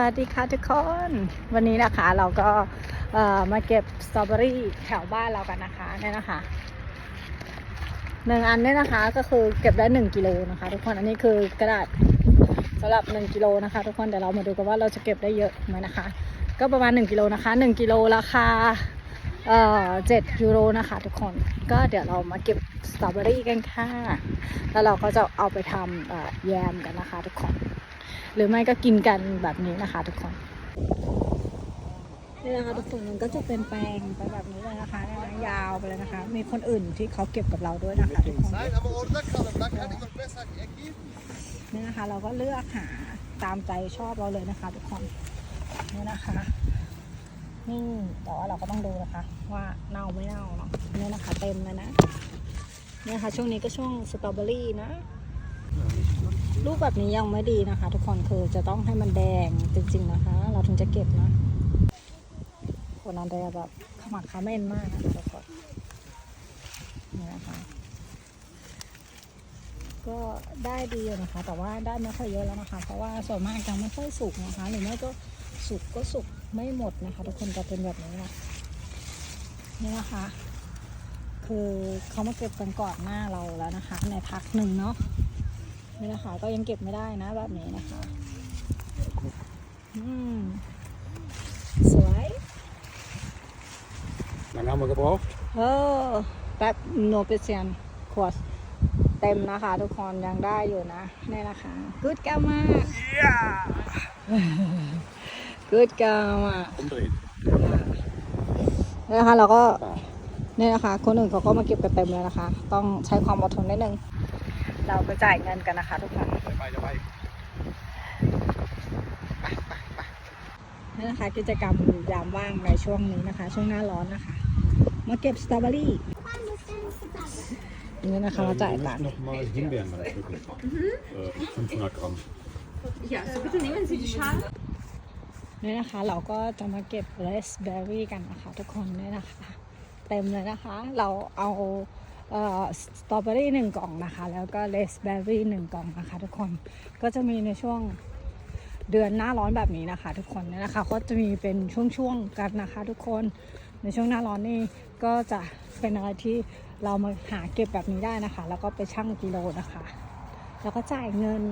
วัสดีค่ะทุกคน วันนี้นะคะเราก็เอ่อมาเก็บสตรอเบอรี่แถวบ้านเรากันนะคะเนี่ยนะคะหนึ่งอันเนี่ยนะคะก็คือเก็บได้หนึ่งกิโลนะคะ ทุกคนอันนี้คือกระดาษสำหรับหนึ่งกิโลนะคะ ทุกคนเดี๋ยวเรามาดูกันว่าเราจะเก็บได้เยอะไหมนะคะ ก็ประมาณหนึ่งกิโลนะคะหนึ่งกิโลราคาเอ่อเจ็ดยูโรนะคะ ทุกคนก็เดี๋ยวเรามาเก็บสตรอเบอรี่กันค่ะแล้วเราก็จะเอาไปทำแยมกันนะคะ ทุกคน หรือไม่ก็กินกันแบบนี้นะคะ ทุกคนนี่นะคะทุกคนมันก็จะเป็นแปลงไปแบบนี้เลยนะคะเนี่ยนะยาวไปเลยนะคะ มีคนอื่นที่เขาเก็บกับเราด้วยนะคะทุกคนนี่นะคะ เราก็เลือกหาตามใจชอบเราเลยนะคะ ทุกคนนี่นะคะ นี่แต่ว่าเราก็ต้องดูนะคะ ว่าเน่าไม่เน่าเนาะนี่นะคะ เต็มเลยนะเนี่ยค่ะช่วงนี้ก็ช่วงสตรอเบอรี่นะ ลูกแบบนี้ยังไม่ดีนะคะ ทุกคนคือจะต้องให้มันแดงจริงๆนะคะ เราถึงจะเก็บนะคนนั้นเดียแบบขมักเขม้นมากนะคะทุกคนนี่นะคะก็ได้ดีนะคะ แต่ว่าได้ไม่ค่อยเยอะแล้วนะคะ เพราะว่าส่วนมากยังไม่ค่อยสุกนะคะ หรือไม่ก็สุกก็สุกไม่หมดนะคะ ทุกคนจะเป็นแบบนี้นะนี่นะคะ คือเขามาเก็บกันก่อนหน้าเราแล้วนะคะ ในพักหนึ่งเนาะ นี่นะคะ ก็ยังเก็บไม่ได้นะแบบนี้นะคะอืมสวย Lange haben wir gebraucht? เออแป๊บโนเปเซียนขวดเต็มนะคะทุกคนยังได้อยู่นะนี่นะคะกูดกามากูดกามา Umdrehen. นี่นะคะเราก็นี่นะคะ คนอื่นเขาก็มาเก็บกันเต็มเลยนะคะ ต้องใช้ความอดทนนิดนึง เราไปจ่ายเงินกันนะคะทุกคน Dabei, dabei. นี่นะคะ กิจกรรมยามว่างในช่วงนี้นะคะ ช่วงหน้าร้อนนะคะ มาเก็บสตรอเบอรี่นี่นะคะเราจ่ายตังค์ noch mal Himbeeren reindrücken. Äh, 500 Gramm. Ja, so bitte nehmen Sie die Schale. นี่นะคะ เราก็จะมาเก็บเลสเบอร์รี่กันนะคะ ทุกคนนี่นะคะ เต็มเลยนะคะ เราเอา สตรอเบอรี่หนึ่งกล่องนะคะ แล้วก็เลสเบอรี่หนึ่งกล่องนะคะ ทุกคนก็จะมีในช่วงเดือนหน้าร้อนแบบนี้นะคะ ทุกคนเนี่ยนะคะก็จะมีเป็นช่วงๆกันนะคะ ทุกคนในช่วงหน้าร้อนนี่ก็จะเป็นอะไรที่เรามาหาเก็บแบบนี้ได้นะคะ แล้วก็ไปชั่งกิโลนะคะ แล้วก็จ่ายเงิน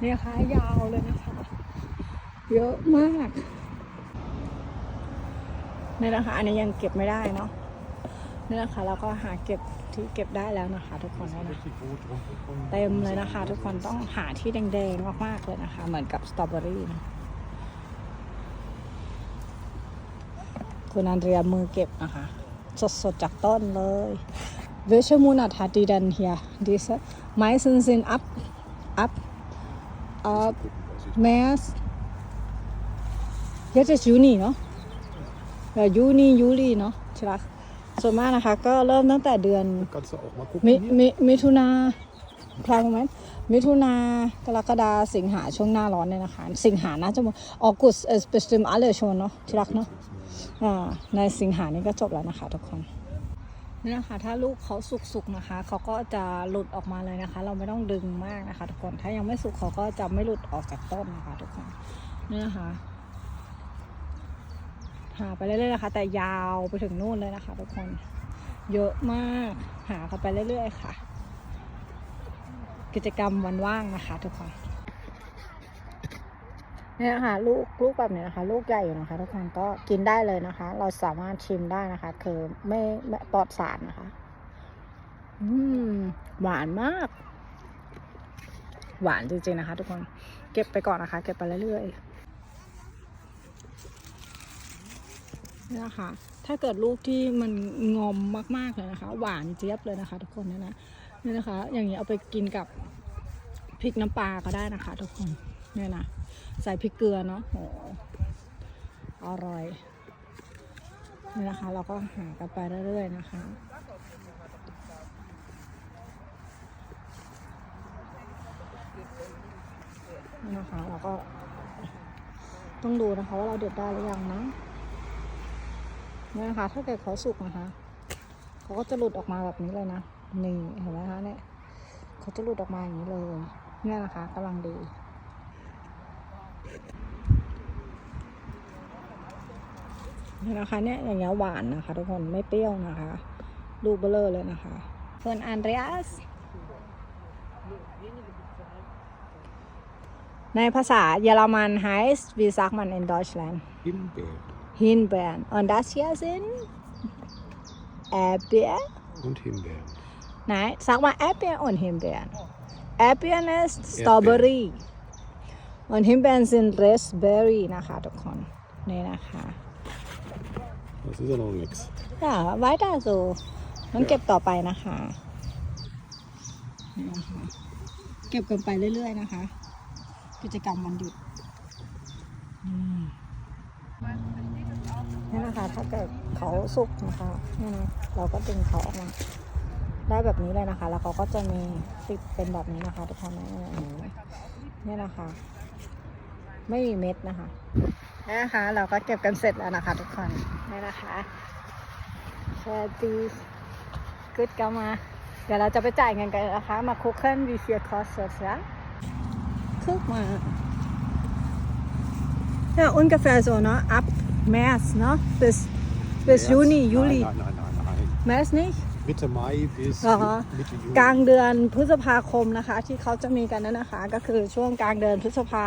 เนี่ยนะคะยาวเลยนะคะ เยอะมากนี่นะคะอันนี้ยังเก็บไม่ได้เนาะนี่นะคะเราก็หาเก็บ ที่เก็บได้แล้วนะคะทุกคนนะเต็มเลยนะคะ ทุกคนต้องหาที่แดงๆมากๆเลยนะคะ เหมือนกับสตรอเบอรี่นะคุณอันเรียมือเก็บนะคะ สดๆจากต้นเลย Welche Monat hat die denn hier? Diese meistens sind ab ab ab März Jetzt ist Juni เนาะยูนียูรีเนาะใช่ปะ ส่วนมากนะคะ ก็เริ่มตั้งแต่เดือน Kannst du auch mal มิ gucken. Hier. มิมิถุนาพลางไหมมิถุนากรกฎาสิงหาช่วงหน้าร้อนเนี่ยนะคะ สิงหาน่าจะหมดออกุสเอสเปสติมอัลเลชนเนาะที่รักเนาะอ่าในสิงหานี่ก็จบแล้วนะคะทุกคนนี่นะคะถ้าลูกเขาสุกๆนะคะ เขาก็จะหลุดออกมาเลยนะคะ เราไม่ต้องดึงมากนะคะ ทุกคนถ้ายังไม่สุกเขาก็จะไม่หลุดออกจากต้นนะคะ ทุกคนนี่นะคะ หาไปเรื่อยๆนะคะ แต่ยาวไปถึงนู่นเลยนะคะทุกคน เยอะมากหากันไปเรื่อยๆค่ะ กิจกรรมวันว่างนะคะ ทุกคนเนี่ยนะคะลูกลูกแบบนี้นะคะ ลูกใหญ่อยู่นะคะ ทุกคนก็กินได้เลยนะคะ เราสามารถชิมได้นะคะ คือไม่ไม่ปลอดสารนะคะ อืมหวานมาก หวานจริงๆนะคะ ทุกคนเก็บไปก่อนนะคะ เก็บไปเรื่อยๆ นี่นะคะ ถ้าเกิดลูกที่มันงอมมากๆเลยนะคะ หวานเจี๊ยบเลยนะคะ ทุกคนเนี่ยนะนี่นะคะ อย่างนี้เอาไปกินกับพริกน้ำปลาก็ได้นะคะ ทุกคนเนี่ยนะใส่พริกเกลือเนาะโหอร่อยนี่นะคะ เราก็หากันไปเรื่อยๆนะคะนี่นะคะเราก็ต้องดูนะคะว่าเราเด็ดได้หรือยังนะ นี่ยนะคะ ถ้าเกิดเขาสุกนะคะ เขาก็จะหลุดออกมาแบบนี้เลยนะ นี่เห็นไหมคะเนี่ย เขาจะหลุดออกมาอย่างนี้เลยเนี่ยนะคะกำลังดีนี่นะคะเนี่ยอย่างเงี้ยหวานนะคะ ทุกคนไม่เปรี้ยวนะคะลูกเบลเลอร์เลยนะคะส่วนอันเดรียสในภาษาเยอรมัน heißt wie sagt man in Deutschland Himbeer Himbeeren und das hier sind Erdbeer und Himbeeren. Nein sag mal Erdbeer und Himbeeren Erdbeeren ist Strawberry und Himbeeren sind Raspberry นะคะทุกคน นี่นะคะ Das ist ja noch nichts. ค่ะไว้ตาสูมันเก็บต่อไปนะคะนี่นะคะ เก็บกันไปเรื่อยๆนะคะ กิจกรรมวันหยุด นะคะถ้าเกิดเขาสุกนะคะนี่นะเราก็ดึงเขาออกมา ได้แบบนี้เลยนะคะ แล้วเขาก็จะมีติดเป็นแบบนี้นะคะทุกคนนี่นี่นะคะ ไม่มีเม็ดนะคะนี่นะคะ เราก็เก็บกันเสร็จแล้วนะคะ ทุกคนนี่นะคะแชร์ตีกึดกันมาเดี๋ยวเราจะไปจ่ายเงินกันนะคะ มาคุกเคิลวีเฟียคอสเซอร์นะคุกมา Ja, ungefähr so, ne? Ab März, ne? Bis, bis März? Juni, Nein, Juli. Nein, nein, nein, nein. März nicht? Mitte Mai bis Aha. Mitte Juni. กลางเดือนพฤษภาคมนะคะ ที่เขาจะมีกันนั่นนะคะ ก็คือช่วงกลางเดือนพฤษภา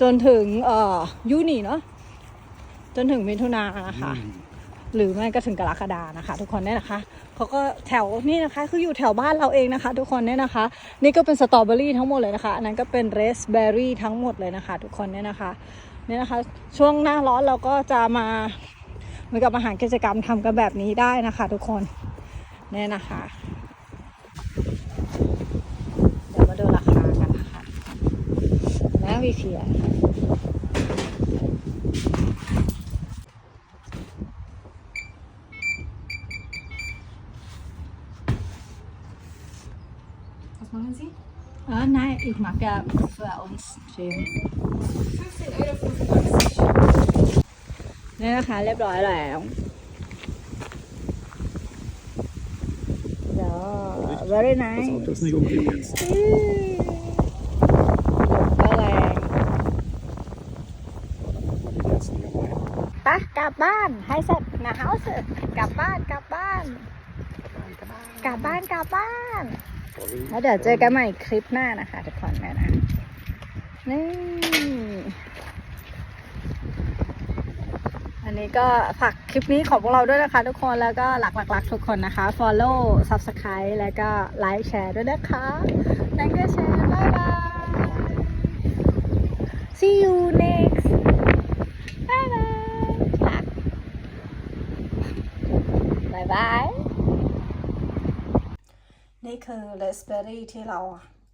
จนถึงเอ่อยูนี่เนาะจนถึงมิถุนานะคะ Juli. หรือไม่ก็ถึงกรกฎานะคะ ทุกคนเนี่ยนะคะเขาก็แถวนี่นะคะ คืออยู่แถวบ้านเราเองนะคะ ทุกคนเนี่ยนะคะ นี่ก็เป็นสตรอเบอรี่ทั้งหมดเลยนะคะ อันนั้นก็เป็นเรสเบอรี่ทั้งหมดเลยนะคะ ทุกคนเนี่ยนะคะ เนี่ยนะคะ ช่วงหน้าร้อนเราก็จะมาเหมือนกับมาหารกิจกรรมทำกันแบบนี้ได้นะคะ ทุกคนเนี่ยนะคะเดี๋ยวมาดูราคากันนะคะแม่วีเฟีย Was machen Sie? Ah, nein, ich mag ja für uns Gym. 15,95 Euro. นี่นะคะเรียบร้อยแล้วเดี๋ยว very Das nice Auto ist nicht umgehen jetzt. ก็แรง Die letzten Jahre. ปะกลับบ้านให้เสร็จนะเฮาส์กลับบ้านกลับบ้าน กลับบ้านกลับบ้าน Sorry. แล้วเดี๋ยวเจอกันใหม่คลิปหน้านะคะทุกคนนะนะนี่อันนี้ก็ฝากคลิปนี้ของพวกเราด้วยนะคะทุกคนแล้วก็หลักๆทุกคนนะคะ follow subscribe แล้วก็ไลค์แชร์ด้วยนะคะ thank you แชร์บายบาย see you next บายบายบายบาย นี่คือเลสเบอรี่ที่เรา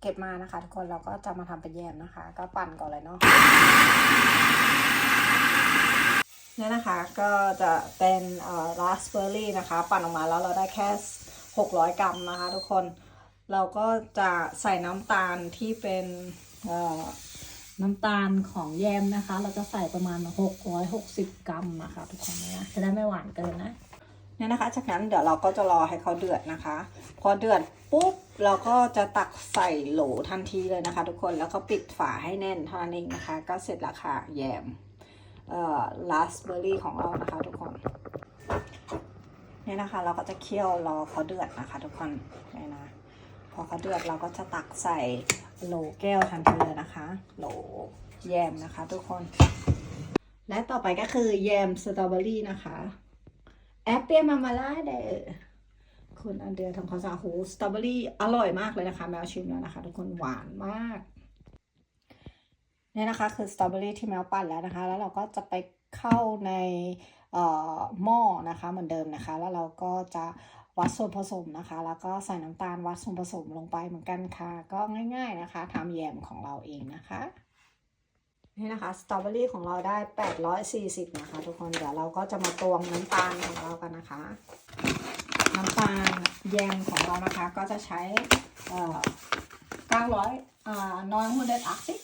เก็บมานะคะ ทุกคนเราก็จะมาทำเป็นแยมนะคะ ก็ปั่นก่อนเลยเนาะเนี่ยนะคะก็จะเป็นเอ่อราสเบอร์รี่นะคะ ปั่นออกมาแล้วเราได้แค่ 600 กรัมนะคะ ทุกคนเราก็จะใส่น้ำตาลที่เป็นเอ่อน้ำตาลของแยมนะคะ เราจะใส่ประมาณ 660 กรัมนะคะ ทุกคนนะจะได้ไม่หวานเกินนะ เนี่ยนะคะ จากนั้นเดี๋ยวเราก็จะรอให้เขาเดือดนะคะ พอเดือดปุ๊บเราก็จะตักใส่โหลทันทีเลยนะคะ ทุกคนแล้วก็ปิดฝาให้แน่นเท่านั้นเองนะคะ ก็เสร็จแล้วค่ะแยมเอ่อลาสเบอร์รี่ของเรานะคะ ทุกคนเนี่ยนะคะ เราก็จะเคี่ยวรอเขาเดือดนะคะ ทุกคนเนี่ยนะพอเขาเดือดเราก็จะตักใส่โหลแก้วทันทีเลยนะคะ โหลแยมนะคะ ทุกคน และต่อไปก็คือแยมสตรอเบอรี่นะคะ แอปเปียมามาลาเดอคุณอันเดียทำความสะอาดหูสตรอเบอรี่อร่อยมากเลยนะคะ แมวชิมแล้วนะคะ ทุกคนหวานมากเนี่ยนะคะ คือสตรอเบอรี่ที่แมวปั่นแล้วนะคะ แล้วเราก็จะไปเข้าในอ่อหม้อนะคะ เหมือนเดิมนะคะ แล้วเราก็จะวัดส่วนผสมนะคะ แล้วก็ใส่น้ำตาลวัดส่วนผสมลงไปเหมือนกันค่ะ ก็ง่าย ๆนะคะทำแยมของเราเองนะคะ นี่นะคะสตรอเบอรี่ของเราได้ 840 นะคะ ทุกคนเดี๋ยวเราก็จะมาตวงน้ำตาลของเรากันนะคะ น้ำตาลแยมของเรานะคะ ก็จะใช้เอ่อ900อ่าน้อยหุ่นเด็ดอักซิ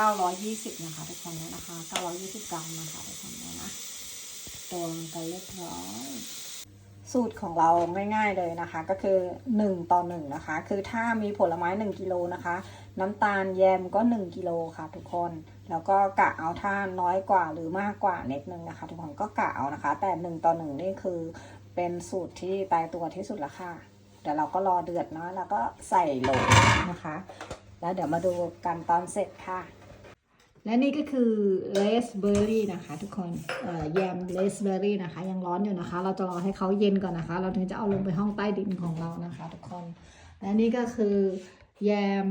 920 นะคะทุกคนเนี่ยนะคะ 920 กรัมนะคะทุกคนเนี่ยนะตวงกันเรียบร้อยสูตรของเราง่ายๆเลยนะคะ ก็คือ 1 ต่อ 1 นะคะ คือถ้ามีผลไม้ 1 กิโลนะคะ น้ำตาลแยมก็ 1กิโลค่ะทุกคน แล้วก็กะเอาถ้าน้อยกว่าหรือมากกว่านิดนึงนะคะ ทุกคนก็กะเอานะคะ แต่ 1 ต่อ 1 นี่คือเป็นสูตรที่ตายตัวที่สุดละค่ะเดี๋ยวเราก็รอเดือดเนาะแล้วก็ใส่โหลนะคะ แล้วเดี๋ยวมาดูกันตอนเสร็จค่ะ และนี่ก็คือเลสเบอร์รี่นะคะทุกคนแยมเลสเบอร์รี่นะคะ ยังร้อนอยู่นะคะ เราจะรอให้เขาเย็นก่อนนะคะ เราถึงจะเอาลงไปห้องใต้ดินของเรานะคะ ทุกคน และนี่ก็คือ แยม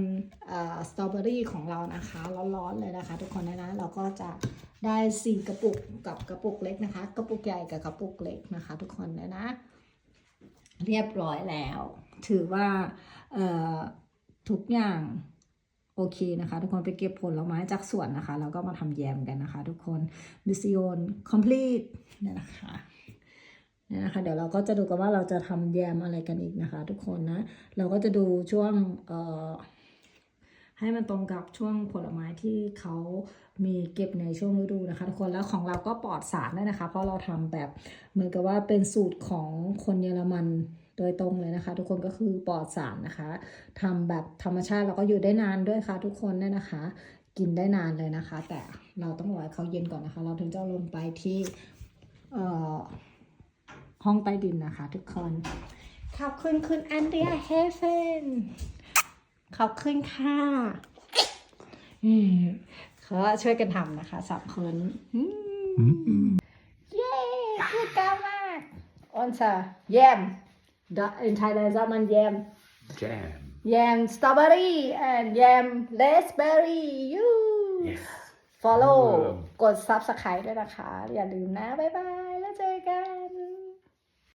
สตรอเบอรี่ของเรานะคะ ร้อนๆเลยนะคะ ทุกคนนะนะเราก็จะได้สี่กระปุกกับกระปุกเล็กนะคะ กระปุกใหญ่กับกระปุกเล็กนะคะ ทุกคนนะนะ เรียบร้อยแล้ว ถือว่าทุกอย่างโอเคนะคะ ทุกคนไปเก็บผลไม้จากสวนนะคะ แล้วก็มาทำแยมกันนะคะ ทุกคนมิส i โอน complete เนี่ยนะคะ นี่นะคะเดี๋ยวเราก็จะดูกันว่าเราจะทำแยมอะไรกันอีกนะคะ ทุกคนนะ เราก็จะดูช่วงเอ่อให้มันตรงกับช่วงผลไม้ที่เขามีเก็บในช่วงฤดูนะคะทุกคนแล้วของเราก็ปลอดสารด้วยนะคะ เพราะเราทำแบบเหมือนกับว่าเป็นสูตรของคนเยอรมันโดยตรงเลยนะคะ ทุกคนก็คือปลอดสารนะคะทำแบบธรรมชาติแล้วก็อยู่ได้นานด้วยค่ะ ทุกคนเนี่ยนะคะ กินได้นานเลยนะคะ แต่เราต้องรอให้เขาเย็นก่อนนะคะ เราถึงจะลงไปที่เอ่อ ห้องใต้ดินนะคะทุกคน ขอบคุณคุณอันเดรียเฮเฟน ขอบคุณค่ะอืมเขาช่วยกันทำนะคะสามคนอืมเย้พูดกล้ามากออนซาแยม in Thailand จะมันแยม Jam. แยมสตรอเบอรี่ and แยมเลสเบอรี่ยู Yes. follow เออกด subscribe ด้วยนะคะ อย่าลืมนะ บ๊ายบาย แล้วเจอกัน